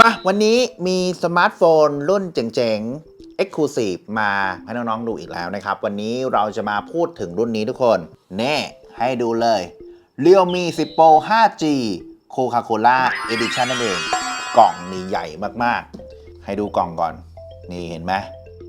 มาวันนี้มีสมาร์ทโฟนรุ่นเจ๋งๆ Exclusive มาให้น้องๆดูอีกแล้วนะครับ วันนี้เราจะมาพูดถึงรุ่นนี้ทุกคน แน่ให้ดูเลย Realme 10 Pro 5G Coca-Cola Edition นั่นเอง กล่องนี่ใหญ่มากๆ ให้ดูกล่องก่อน นี่เห็นไหม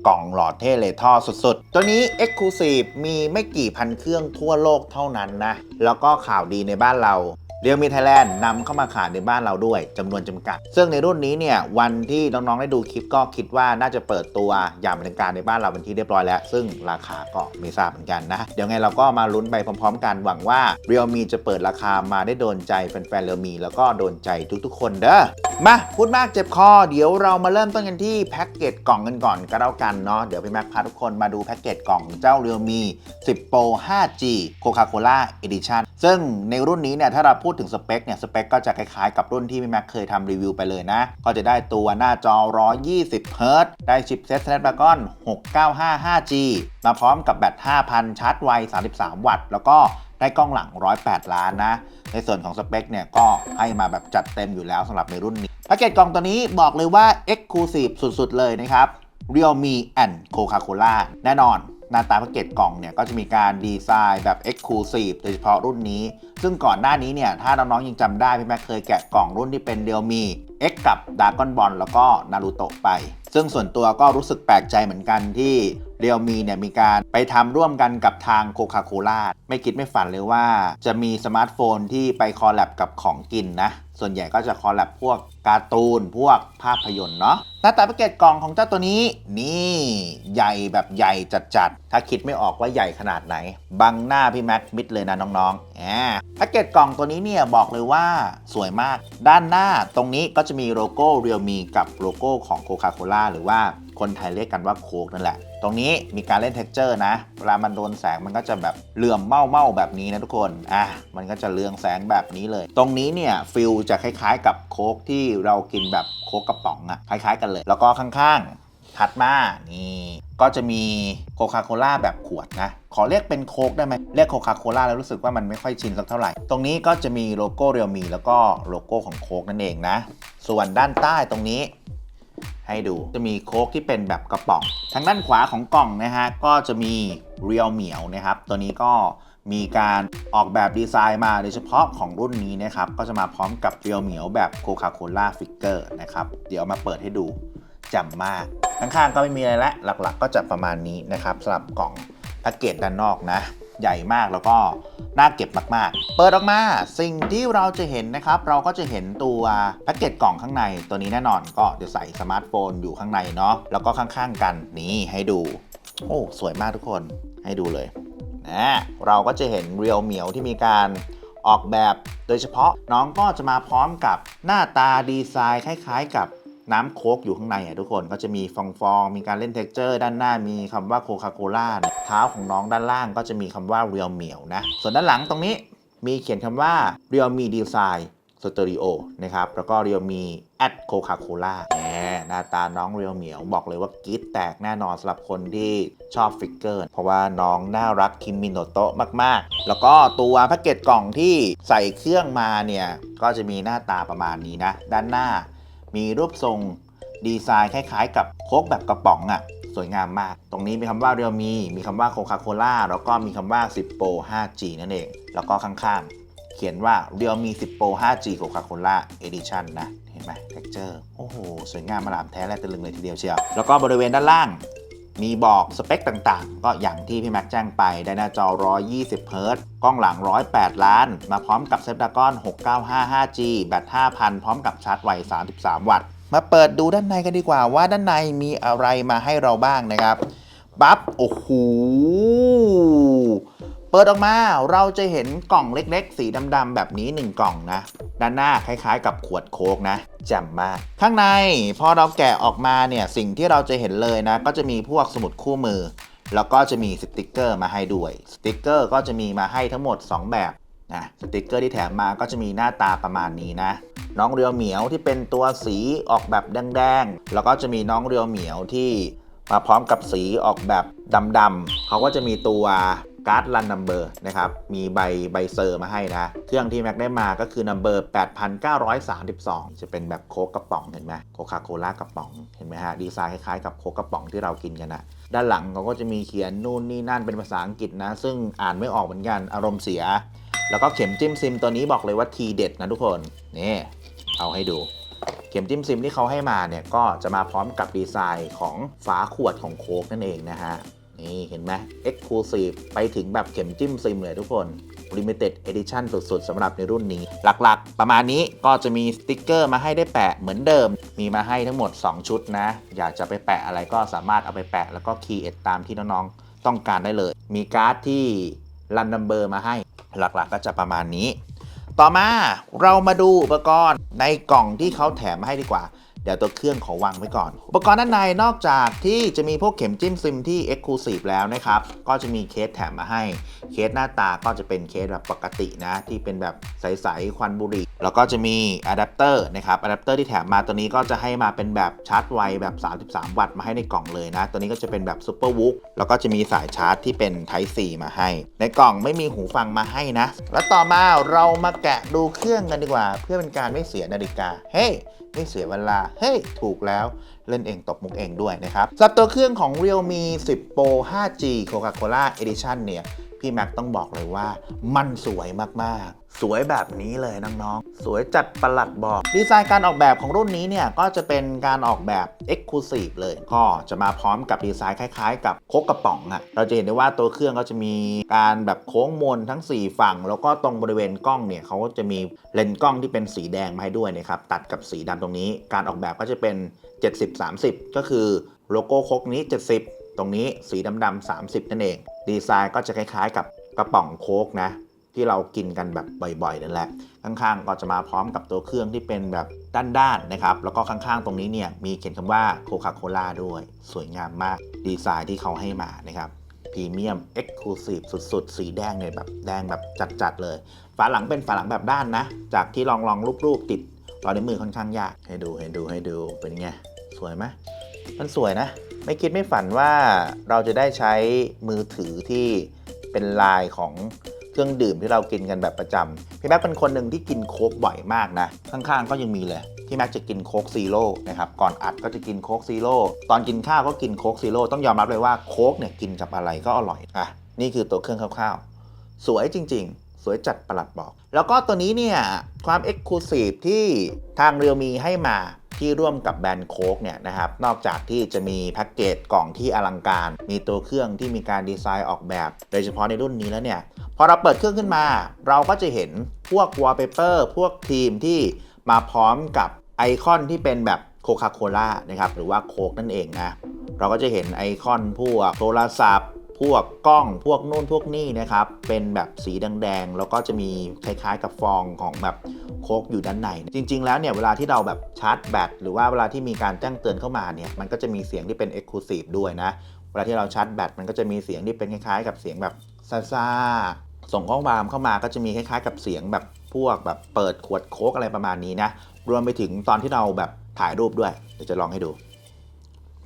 กล่องหลอดเท่เลยท่อสุดๆ ตัวนี้ Exclusive มีไม่กี่พันเครื่องทั่วโลกเท่านั้นนะ แล้วก็ข่าวดีในบ้านเรา เรียลมีไทยแลนด์นำเข้ามาขายในบ้านเราด้วยจำนวนจำกัด ซึ่งในรุ่นนี้เนี่ยวันที่น้องๆได้ดูคลิปก็คิดว่าน่าจะเปิดตัวอย่างเป็นทางการในบ้านเราเป็นที่เรียบร้อยแล้ว ซึ่งราคาก็ไม่ทราบเหมือนกันนะเดี๋ยวไงเราก็มาลุ้นไปพร้อมๆ กันหวังว่าเรียลมีจะเปิดราคามาได้โดนใจแฟนๆเรียลมีแล้วก็โดนใจทุกๆ คนเด้อมาพูดมากเจ็บคอเดี๋ยวเรามาเริ่มต้นกันที่แพ็กเกจกล่องกันก่อนก็แล้วกันเนาะเดี๋ยวพี่แม็กพาทุกคนมาดูแพ็กเกจกล่องเจ้า Realme 10 Pro 5G Coca-Cola Edition ซึ่งในรุ่นนี้เนี่ยถ้าเราพูดูดถึงสเปคเนี่ยสเปคก็จะคล้ายๆกับรุ่นที่พี่แม็กเคยทำรีวิวไปเลยนะ ก็จะได้ตัวหน้าจอ 120 Hz ได้ชิปเซ็ต Snapdragon 695 5G มาพร้อมกับแบต 5,000 ชาร์จไว 33 วัตต์ แล้วก็ได้กล้องหลัง 108 ล้านนะ ในส่วนของสเปคเนี่ยก็ให้มาแบบจัดเต็มอยู่แล้วสำหรับในรุ่นนี้แพ็กเกจกล่องตัวนี้บอกเลยว่า Exclusive สุดๆ เลยนะครับ Realme and Coca-Cola แน่นอน หน้าตาแพ็กเกจกล่องเนี่ยก็จะมีการดีไซน์แบบ Exclusive โดยเฉพาะรุ่นนี้ ซึ่งก่อนหน้านี้เนี่ยถ้าน้องๆยังจำได้พี่แม็กเคยแกะกล่องรุ่นที่เป็นเดียวมี X กับ Dragon Ball แล้วก็ Naruto ไป ซึ่งส่วนตัวก็รู้สึกแปลกใจเหมือนกันที่ Realme เนี่ยมีการไปทำร่วมกันกับทาง Coca-Cola ไม่คิดไม่ฝันเลยว่า จะมีสมาร์ทโฟนที่ไปคอลแลบกับของกินนะ ส่วนใหญ่ก็จะคอลแลบพวกการ์ตูน พวกภาพยนตร์เนาะหน้าตาแพ็กเกจกล่องของเจ้าตัวนี้ นี่ใหญ่แบบใหญ่จัดๆ ถ้าคิดไม่ออกว่าใหญ่ขนาดไหน บังหน้าพี่แม็กมิดเลยนะน้องๆแอบแพ็กเกจกล่องตัวนี้เนี่ยบอกเลยว่าสวยมาก ด้านหน้าตรงนี้ก็จะมีโลโก้ Realme กับโลโก้ของ Coca-Cola หรือว่า คนไทยเรียกกันว่าโคกนั่นแหละ ตรงนี้มีการเล่นเท็กเจอร์นะ เวลามันโดนแสงมันก็จะแบบเหลื่อมเมาๆแบบนี้นะทุกคน อะ มันก็จะเรืองแสงแบบนี้เลย ตรงนี้เนี่ยฟิลจะคล้ายๆ กับโคกที่เรากินแบบโคกกระป๋องอะคล้ายๆ กันเลย แล้วก็ข้างๆถัดมานี่ก็จะมีโคคาโคล่าแบบขวดนะ ขอเรียกเป็นโคกได้ไหมเรียกโคคาโคล่าแล้วรู้สึกว่ามันไม่ค่อยชินสักเท่าไหร่ ตรงนี้ก็จะมีโลโก้เรียวมีแล้วก็โลโก้ของโคกนั่นเองนะ ส่วนด้านใต้ตรงนี้ ให้ดู จะมีโค้กที่เป็นแบบกระป๋อง ทางด้านขวาของกล่องนะฮะ ก็จะมีเรียวเหมียวนะครับ ตัวนี้ก็มีการออกแบบดีไซน์มาโดยเฉพาะของรุ่นนี้นะครับ ก็จะมาพร้อมกับเรียวเหมียวแบบโคคาโคล่าฟิกเกอร์นะครับ เดี๋ยวมาเปิดให้ดูจำมาก ข้างๆก็ไม่มีอะไรละ หลักๆ ก็จะประมาณนี้นะครับสำหรับกล่องแพ็กเกจด้านนอกนะ ใหญ่มากแล้วก็น่าเก็บมากๆ เปิดออกมาสิ่งที่เราจะเห็นนะครับ เราก็จะเห็นตัวแพ็กเกจกล่องข้างในตัวนี้แน่นอนก็จะใส่สมาร์ทโฟนอยู่ข้างในเนาะแล้วก็ข้างๆกันนี่ให้ดู โอ้สวยมากทุกคนให้ดูเลยนะเราก็จะเห็นเรียวเหมียวที่มีการออกแบบ โดยเฉพาะน้องก็จะมาพร้อมกับหน้าตาดีไซน์คล้าย ๆ กับ น้ำโค้กอยู่ข้างในอะทุกคนก็จะมีฟองฟองมีการเล่นเท็กเจอร์ ด้านหน้ามีคำว่าโคคาโคล่าเท้าของน้องด้านล่างก็จะมีคำว่าเรียวเหมียวนะ ส่วนด้านหลังตรงนี้มีเขียนคำว่าเรียวมีดีไซน์สตูดิโอนะครับ แล้วก็เรียวมีแอดโคคาโคล่าแหมหน้าตาน้องเรียวเหมียวบอกเลยว่ากรี๊ดแตกแน่นอนสำหรับคนที่ชอบฟิกเกอร์ เพราะว่าน้องน่ารักคิมมินโนโตะมาก ๆ แล้วก็ตัวแพ็กเกจกล่องที่ใส่เครื่องมาเนี่ย ก็จะมีหน้าตาประมาณนี้นะ ด้านหน้า มีรูปทรงดีไซน์คล้ายๆ กับโค้กแบบกระป๋องอะ่ะ สวยงามมาก ตรงนี้มีคำว่าเรียวมี มีคำว่าโคคาโคล่าแล้วก็มีคำว่า 10โปร 5G นั่นเอง แล้วก็ข้างๆ เขียนว่าเรียวมี 10โปร 5G Coca-Cola Edition นะ เห็นไหมเท็กเจอร์ โอ้โห สวยงามมาลามแท้และตะลึงเลยทีเดียวเชียว แล้วก็บริเวณด้านล่าง มีบอกสเปคต่างๆ ก็อย่างที่พี่แม็กแจ้งไป ได้หน้าจอ 120 Hz กล้องหลัง 108 ล้าน มาพร้อมกับ Snapdragon 695 5G แบต 5,000 พร้อมกับชาร์จไว 33 วัตต์ มาเปิดดูด้านในกันดีกว่าว่าด้านในมีอะไรมาให้เราบ้างนะครับ ปั๊บ โอ้โห เปิดออกมาเราจะเห็นกล่องเล็กๆ สีดำๆแบบนี้ 1 กล่องนะ ด้านหน้าคล้ายๆ กับขวดโค้กนะแจ่มมาก ข้างในพอเราแกะออกมาเนี่ยสิ่งที่เราจะเห็นเลยนะ ก็จะมีพวกสมุดคู่มือ แล้วก็จะมีสติกเกอร์มาให้ด้วยสติกเกอร์ก็จะมีมาให้ทั้งหมด 2 แบบนะสติกเกอร์ที่แถมมาก็จะมีหน้าตาประมาณนี้นะ น้องเรียวเหมียวที่เป็นตัวสีออกแบบแดงๆแล้วก็จะมีน้องเรียวเหมียวที่มาพร้อมกับสีออกแบบดำๆเขาก็จะมีตัว การ์ดรันนัมเบอร์นะครับ มีใบใบเซอร์มาให้นะ เครื่องที่แม็กได้มาก็คือนัมเบอร์8,932 จะเป็นแบบโค้กกระป๋องเห็นไหมโคคาโคล่ากระป๋องเห็นไหมฮะ ดีไซน์คล้ายๆกับโค้กกระป๋องที่เรากินกันนะด้านหลังเขาก็จะมีเขียนนู่นนี่นั่นเป็นภาษาอังกฤษนะ ซึ่งอ่านไม่ออกเหมือนกันอารมณ์เสีย แล้วก็เข็มจิ้มซิมตัวนี้บอกเลยว่าทีเด็ดนะทุกคนนี่เอาให้ดูเข็มจิ้มซิมที่เขาให้มาเนี่ยก็จะมาพร้อมกับดีไซน์ของฝาขวดของโค้กนั่นเองนะฮะ นี่เห็นไหม Exclusive ไปถึงแบบเข็มจิ้มซิมเลยทุกคน Limited Edition สุดๆสำหรับในรุ่นนี้ หลักๆ ประมาณนี้ก็จะมีสติกเกอร์มาให้ได้แปะเหมือนเดิม มีมาให้ทั้งหมด 2 ชุดนะ อยากจะไปแปะอะไรก็สามารถเอาไปแปะ แล้วก็คีย์เอทตามที่น้องๆ ต้องการได้เลย มีการ์ดที่รันนัมเบอร์มาให้ หลักๆก็จะประมาณนี้ ต่อมาเรามาดูอุปกรณ์ในกล่องที่เขาแถมมาให้ดีกว่า เดี๋ยวตัวเครื่องขอวางไว้ก่อน อุปกรณ์ด้านในนอกจากที่จะมีพวกเข็มจิ้มซิมที่ Exclusive แล้วนะครับ ก็จะมีเคสแถมมาให้ เคสหน้าตาก็จะเป็นเคสแบบปกตินะ ที่เป็นแบบใส ๆ ควันบุหรี่ แล้วก็จะมีอะแดปเตอร์นะครับอะแดปเตอร์ที่แถมมาตัวนี้ก็จะให้มาเป็นแบบชาร์จไวแบบ 33 วัตต์มาให้ในกล่องเลยนะ ตัวนี้ก็จะเป็นแบบซูเปอร์วุกแล้วก็จะมีสายชาร์จที่เป็น Type C มาให้ ในกล่องไม่มีหูฟังมาให้นะ แล้วต่อมาเรามาแกะดูเครื่องกันดีกว่า เพื่อเป็นการไม่เสียนาฬิกา เฮ้ไม่เสียเวลา เฮ้ย ถูกแล้ว เล่นเองตบมุกเองด้วยนะครับสำหรับตัวเครื่องของ Realme 10 Pro 5G Coca-Cola Edition เนี่ย พี่แม็กต้องบอกเลยว่า มันสวยมากๆ สวยแบบนี้เลยน้องๆ สวยจัดประหลัดบอก ดีไซน์การออกแบบของรุ่นนี้เนี่ย ก็จะเป็นการออกแบบ Exclusive เลย ก็จะมาพร้อมกับดีไซน์คล้ายๆ กับโคกกระป๋องอะเราจะเห็นได้ว่าตัวเครื่องก็จะมีการแบบโค้งมนทั้ง 4 ฝั่ง แล้วก็ตรงบริเวณกล้องเนี่ยเขาก็จะมีเลนส์กล้องที่เป็นสีแดงมาให้ด้วยนะครับตัดกับสีดำตรงนี้ การออกแบบก็จะเป็น 70-30 ก็คือโลโก้โคกนี้ 70 ตรงนี้สีดำๆ30 นั่นเอง ดีไซน์ก็จะคล้ายๆ กับกระป๋องโค้กนะ ที่เรากินกันแบบบ่อยๆนั่นแหละ ข้างๆก็จะมาพร้อมกับตัวเครื่องที่เป็นแบบด้านๆนะครับ แล้วก็ข้างๆ ตรงนี้เนี่ยมีเขียนคำว่าโคคาโคล่าด้วย สวยงามมาก ดีไซน์ที่เขาให้มานะครับพรีเมียมเอ็กซ์คลูซีฟสุดๆ สีแดงเนี่ยแบบแดงแบบจัดๆเลย ฝาหลังเป็นฝาหลังแบบด้านนะ จากที่ลองลองรูปๆติดรอยนิ้วมือค่อนข้างยาก ให้ดูให้ดูให้ดูเป็นไง สวยไหมมันสวยนะ ไม่คิดไม่ฝันว่าเราจะได้ใช้มือถือที่เป็นลายของเครื่องดื่มที่เรากินกันแบบประจำพี่แม็กเป็นคนหนึ่งที่กินโค้กบ่อยมากนะ ข้างๆก็ยังมีเลยพี่แม็กจะกินโค้กซีโร่นะครับก่อนอัดก็จะกินโค้กซีโร่ตอนกินข้าวก็กินโค้กซีโร่ต้องยอมรับเลยว่าโค้กเนี่ยกินกับอะไรก็อร่อยอะนี่คือตัวเครื่องคร่าวๆ สวยจริง ๆ สวยจัดประหลัดบอก แล้วก็ตัวนี้เนี่ยความ Exclusive ที่ทางเรียวมีให้มา ที่ร่วมกับแบรนด์โค้กเนี่ยนะครับนอกจากที่จะมีแพ็กเกจกล่องที่อลังการ มีตัวเครื่องที่มีการดีไซน์ออกแบบ โดยเฉพาะในรุ่นนี้แล้วเนี่ยพอเราเปิดเครื่องขึ้นมา เราก็จะเห็นพวกวอลเปเปอร์พวกทีมที่มาพร้อมกับไอคอนที่เป็นแบบโคคาโคล่านะครับหรือว่าโค้กนั่นเองนะเราก็จะเห็นไอคอนพวกโทรศัพท์พวกกล้องพวกนู่นพวกนี่นะครับ เป็นแบบสีแดงๆ แล้วก็จะมีคล้ายๆกับฟองของแบบ โค้กอยู่ด้านในจริง ๆ แล้วเนี่ยเวลาที่เราแบบชาร์จแบตหรือว่าเวลาที่มีการแจ้งเตือนเข้ามาเนี่ยมันก็จะมีเสียงที่เป็น Exclusive ด้วยนะ เวลาที่เราชาร์จแบตมันก็จะมีเสียงที่เป็นคล้ายๆ กับเสียงแบบซ่าส่งข้อความเข้ามาก็จะมีคล้ายๆ กับเสียงแบบพวกแบบเปิดขวดโค้กอะไรประมาณนี้นะรวมไปถึงตอนที่เราแบบถ่ายรูปด้วยเดี๋ยวจะลองให้ดู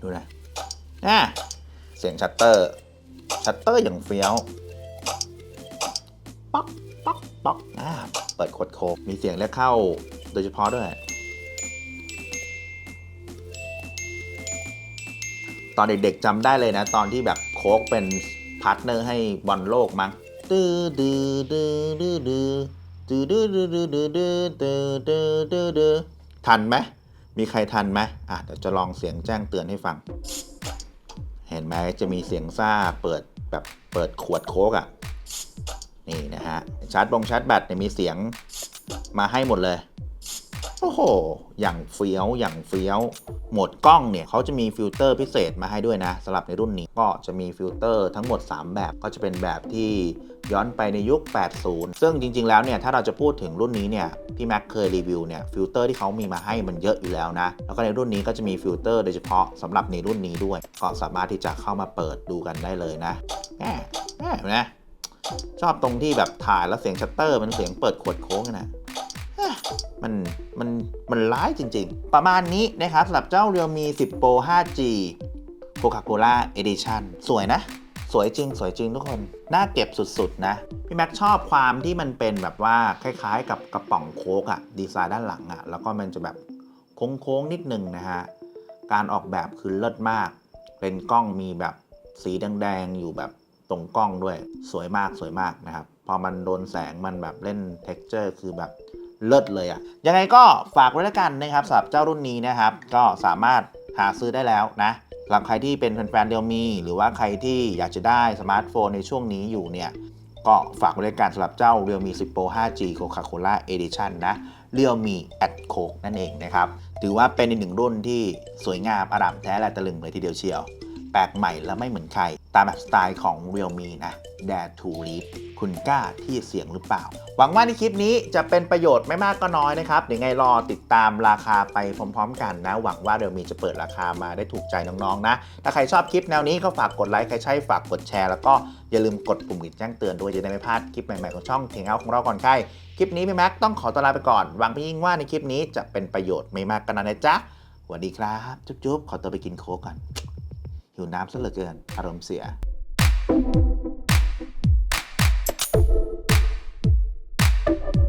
ดูนะอะเสียงชัตเตอร์ชัตเตอร์อย่างเฟี้ยวป๊อกป๊อกป๊อกอ่า เปิดขวดโค้กมีเสียงเรียกเข้าโดยเฉพาะด้วย ตอนเด็กๆจำได้เลยนะ ตอนที่แบบโค้กเป็นพาร์ทเนอร์ให้บอลโลกมั้งดืดื้อดื้อดื้อดื้อดื้อดื้อดื้อดื้อดื้อดื้อดื้อดื้อดื้อดื้อทันไหมมีใครทันไหมอะเดี๋ยวจะลองเสียงแจ้งเตือนให้ฟัง เห็นไหมจะมีเสียงซ่าเปิดแบบเปิดขวดโค้กอะ นี่นะฮะชาร์จบงชาร์จแบตเนี่ยมีเสียงมาให้หมดเลยโอ้โห อย่างเฟี้ยว อย่างเฟี้ยว โหมดกล้องเนี่ยเขาจะมีฟิลเตอร์พิเศษมาให้ด้วยนะสำหรับในรุ่นนี้ก็จะมีฟิลเตอร์ทั้งหมด 3 แบบก็จะเป็นแบบที่ย้อนไปในยุค 80 ซึ่งจริง ๆ แล้วเนี่ย ถ้าเราจะพูดถึงรุ่นนี้เนี่ย พี่แม็กเคยรีวิวเนี่ย ฟิลเตอร์ที่เขามีมาให้มันเยอะอยู่แล้วนะ แล้วก็ในรุ่นนี้ก็จะมีฟิลเตอร์โดยเฉพาะสำหรับในรุ่นนี้ด้วย ก็สามารถที่จะเข้ามาเปิดดูกันได้เลยนะแหมแหมนไหม ชอบตรงที่แบบถ่ายแล้วเสียงชัตเตอร์มันเสียงเปิดขวดโค้งนะมันมันมันร้ายจริงๆ ประมาณนี้นะครับสำหรับเจ้า Realme 10 Pro 5G Coca-Cola Edition สวยนะ สวยจริง สวยจริงทุกคน น่าเก็บสุดๆ นะ พี่แม็กชอบความที่มันเป็นแบบว่าคล้ายๆ กับกระป๋องโค้กอะดีไซน์ด้านหลังอะแล้วก็มันจะแบบโค้งๆ นิดนึงนะฮะ การออกแบบคือเลิศมากเป็นกล้องมีแบบสีแดงๆ อยู่แบบ ตรงกล้องด้วยสวยมากสวยมากนะครับ พอมันโดนแสงมันแบบเล่น t e x t อร์คือแบบเลิศเลยอะยังไงก็ฝากไว้แล้วกันนะครับสำหรับเจ้ารุ่นนี้นะครับ ก็สามารถหาซื้อได้แล้วนะสำหรับใครที่เป็นแฟนๆเดียวมี หรือว่าใครที่อยากจะได้สมาร์ทโฟนในช่วงนี้อยู่เนี่ย ก็ฝากไว้ด้วยกันสำหรับเจ้า Realme 10 Pro 5G Coca-Cola Edition นะ Realme at Coke นั่นเองนะครับ ถือว่าเป็นอีกหนึ่งรุ่นที่สวยงามอร่ามแท้และตะลึงเลยทีเดียวเชียว แปลกใหม่และไม่เหมือนใคร ตามแบบสไตล์ของ Realme นะ Dare to Lead คุณกล้าที่เสี่ยงหรือเปล่า หวังว่าในคลิปนี้จะเป็นประโยชน์ไม่มากก็น้อยนะครับเดี๋ยวไงรอติดตามราคาไปพร้อมๆ กันนะ หวังว่า Realme จะเปิดราคามาได้ถูกใจน้องๆนะ ถ้าใครชอบคลิปแนวนี้ก็ฝากกดไลค์ ใครใช่ฝากกดแชร์ แล้วก็อย่าลืมกดปุ่มกระดิ่งแจ้งเตือนด้วยจะได้ไม่พลาดคลิปใหม่ๆของช่องเทงเอาของเราก่อนใคร คลิปนี้พี่แม็กต้องขอตัวลาไปก่อนหวังพี่ยิ่งว่าในคลิปนี้จะเป็นประโยชน์ไม่มากก็น้อยนะจ๊ะสวัสดีครับ จุ๊บๆขอตัวไปกินโค้กก่อน หิวน้ำซะเหลือเกินอารมณ์เสีย